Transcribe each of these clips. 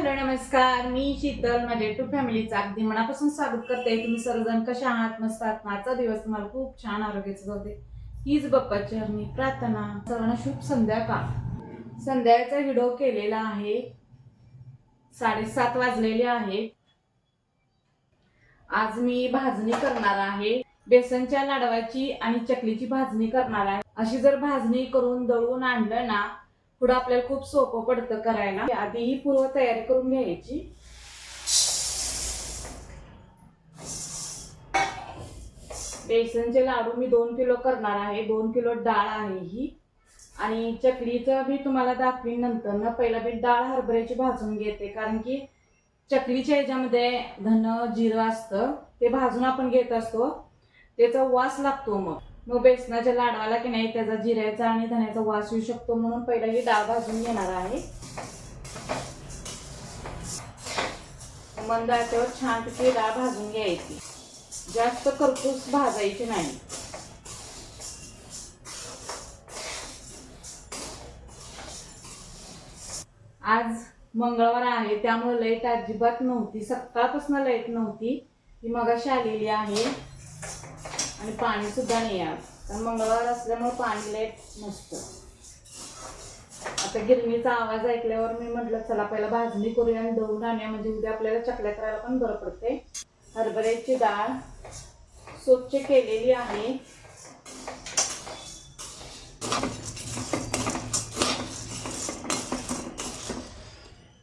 Hello नमस्कार. मी शीतल माझ्या YouTube फॅमिलीचं अगदी मनापासून स्वागत करते. तुम्ही सर्वजण कशा आहात? मस्त आहात? माझा दिवस तुम्हाला खूप छान आरोग्याचं जाऊ दे. हीच बाप्पाची हरणी प्रार्थना. सर्वांना शुभ संध्याकाळ. संध्याकाळचा व्हिडिओ केलेला आहे. साडेसात वाजलेले आहे. आज मी भाजणी करणार आहे. बेसनच्या लाडवाची आणि चकलीची भाजणी करणार आहे. अशी जर भाजणी करून दळून आणलं ना पुढं आपल्याला खूप सोपं पडतं करायला. आधी ही पूर्व तयारी करून घ्यायची. बेसनचे लाडू मी दोन किलो करणार आहे. दोन किलो डाळ आहे ही. आणि चकलीचं मी तुम्हाला दाखवीन नंतर ना. पहिला मी डाळ हरभऱ्याची भाजून घेते. कारण की चकलीच्या ह्याच्यामध्ये धन जिरं असतं. ते भाजून आपण घेत असतो. त्याचा वास लागतो मग. मग बेसनाच्या लाडवाला की नाही त्याचा जिऱ्याचा आणि धण्याचा वास येऊ शकतो म्हणून पहिला ही डाळ भाजून घेणार आहे. मंद छान छानपैकी डाळ भाजून घ्यायची. जास्त करपूस भाजायची नाही. आज मंगळवार आहे त्यामुळे लाइट अजिबात नव्हती. सकाळपासून लाइट नव्हती. ती मगाशी आलेली आहे. आणि पाणी सुद्धा नाही आज. कारण मंगळवार असल्यामुळे पाणी लाइट नसतं. आता गिरणीचा आवाज ऐकल्यावर मी म्हटलं चला पहिला भाजणी करूया आणि दळून आणूया. म्हणजे उद्या आपल्याला चकल्या करायला पण बरं पडते हरभऱ्याची डाळ स्वच्छ केलेली आहे.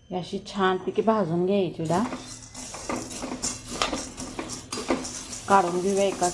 अशी छानपैकी भाजून घ्यायची डाळ. काढून घेऊया एकाच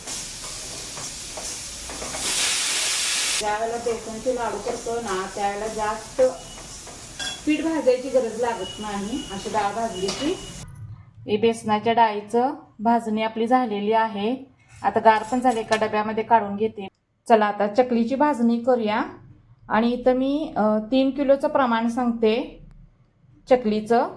ज्यावेळेला बेसनचे लाडू करतो ना त्यावेळेला जास्त पीठ भाजायची गरज लागत नाही अशी डाळ भाजली की हे बेसनाच्या डाळीचं भाजणी आपली झालेली आहे. आता गार पण झाले एका डब्यामध्ये काढून घेते. चला आता चकलीची भाजणी करूया. आणि इथं मी तीन किलोचं प्रमाण सांगते चकलीचं.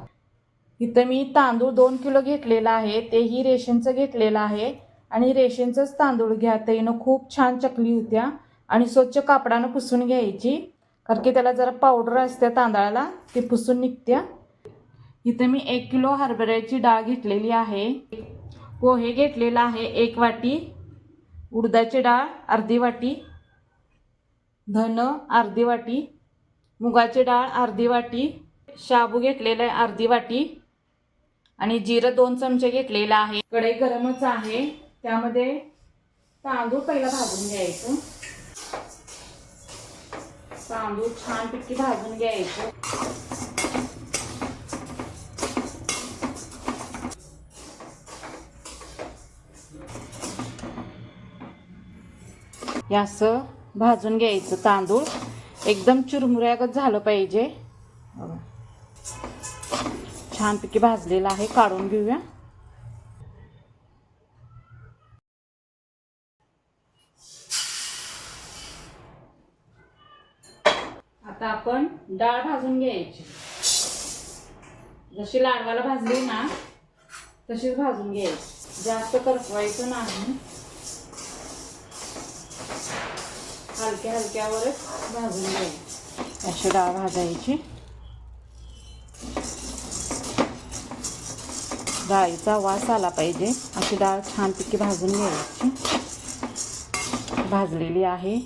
इथं मी तांदूळ दोन किलो घेतलेला आहे तेही रेशनचं घेतलेलं आहे. आणि रेशनचंच तांदूळ घ्या त्यानं खूप छान चकली होत्या. आणि स्वच्छ कापडानं पुसून घ्यायची. कारण की त्याला जरा पावडर असते तांदळाला ती पुसून निघत्या. इथं मी एक किलो हरभऱ्याची डाळ घेतलेली आहे. पोहे घेतलेला आहे एक वाटी. उडदाची डाळ अर्धी वाटी. धन अर्धी वाटी. मुगाची डाळ अर्धी वाटी. शाबू घेतलेला आहे अर्धी वाटी. आणि जिरं दोन चमचे घेतलेलं आहे. कढई गरमच आहे. त्यामध्ये तांदूळ पहिला भाजून घ्यायचं. तांदूळ छानपैकी भाजून घ्यायचं. असं भाजून घ्यायचं तांदूळ. एकदम चुरमुऱ्यागत झालं पाहिजे. छानपैकी भाजलेला आहे काढून घेऊया. आता आपण डाळ भाजून घ्यायची. जशी लाडवाला भाजली ना तशीच भाजून घ्यायची. जास्त करपवायचं नाही. हलक्या हलक्यावरच भाजून घ्यायची. अशी डाळ भाजायची. डाळीचा वास आला पाहिजे. अशी डाळ छानपैकी भाजून घ्यायची. भाजलेली आहे.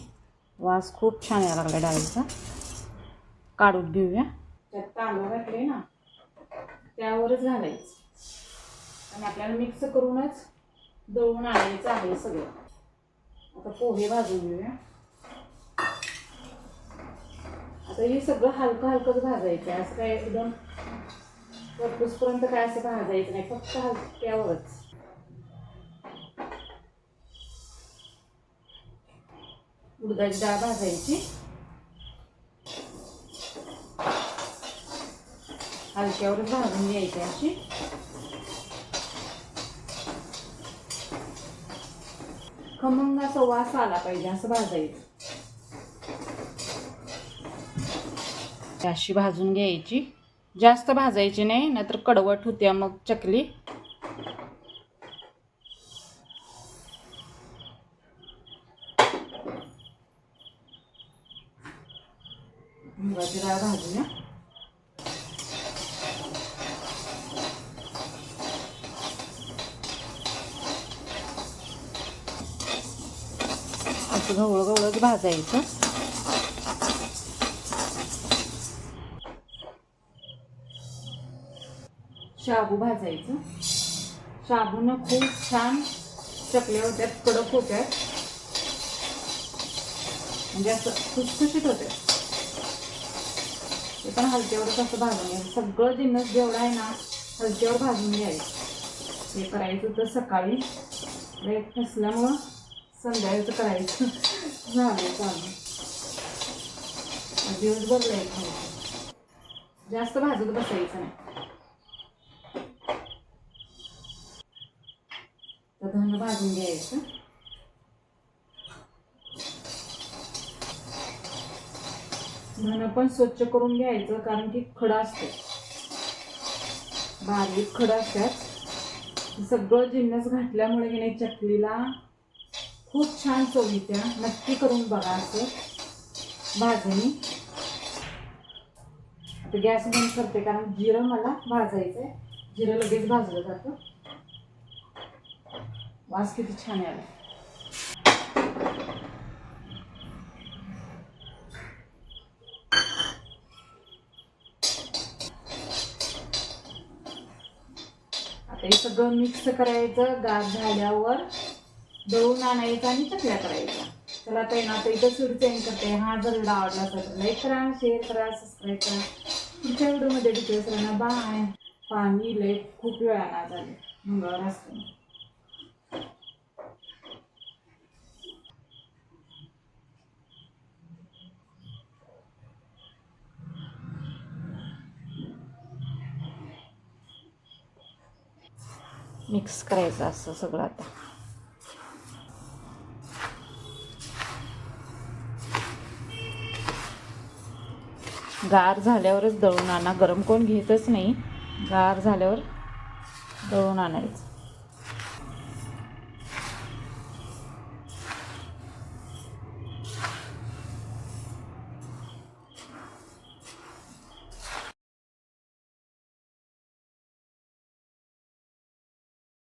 वास खूप छान यायला लागला डाळीचा. काढून घेऊया. त्यात तांदूळ घातले ना त्यावरच घालायचं. आणि आपल्याला मिक्स करूनच दळून आणायचं आहे सगळं. आता पोहे भाजून घेऊया. आता हे सगळं हलकं हलकंच भाजायचं आहे. असं काय एकदम पर्यंत काय असं भाजायचं नाही. फक्त हलक्यावरच. उडदाची डाळ भाजायची. हलक्यावरच भाजून घ्यायची अशी खमंग असा वास आला पाहिजे असं भाजायचं. अशी भाजून घ्यायची. जास्त भाजायची नाही नाहीतर कडवट होत्या मग चकली. डाळ भाजूया. असं गवळं गवळंच भाजायचं. शाबू भाजायचं. शाबूनं खूप छान चकल्या होत्यात कडक होत्यात म्हणजे असं खुसखुशीत होत्यात ते पण हलक्यावरच असं भाजून घ्यायचं. सगळं जिन्नस जेवढा आहे ना हलक्यावर भाजून घ्यायचं. हे करायचं होतं सकाळी. लेट नसल्यामुळं संध्याकाळचं करायचं. झालं चालू दिवसभर लेट खायचं जास्त भाजत बसायचं नाही. तर धन भाजून घ्यायचं. धन पण स्वच्छ करून घ्यायचं कारण की खडा असतो. बारीक खडा असतात. सगळं जिन्नस घातल्यामुळे की नाही चकलीला खूप छान चव नक्की करून बघा असं. भाजणी. आता गॅस बंद करते कारण जिरं मला भाजायचं आहे जिरं लगेच भाजलं जातं. वास किती छान आला आता हे सगळं मिक्स करायचं. गार झाल्यावर दळून आणायचा आणि चकल्या करायच्या. चला ते ना आता इथं सुरू चेंज करते हा जर व्हिडिओ आवडला असेल तर लाईक करा शेअर करा सबस्क्राईब करा. पुढच्या व्हिडिओमध्ये डिटेल्स राहणार बाय पाणी लय खूप वेळाला झाले मंगळवार असतं. मिक्स करायचं असं सगळं आता. गार झाल्यावरच दळून आणा. गरम कोण घेतच नाही. गार झाल्यावर दळून आणायचं.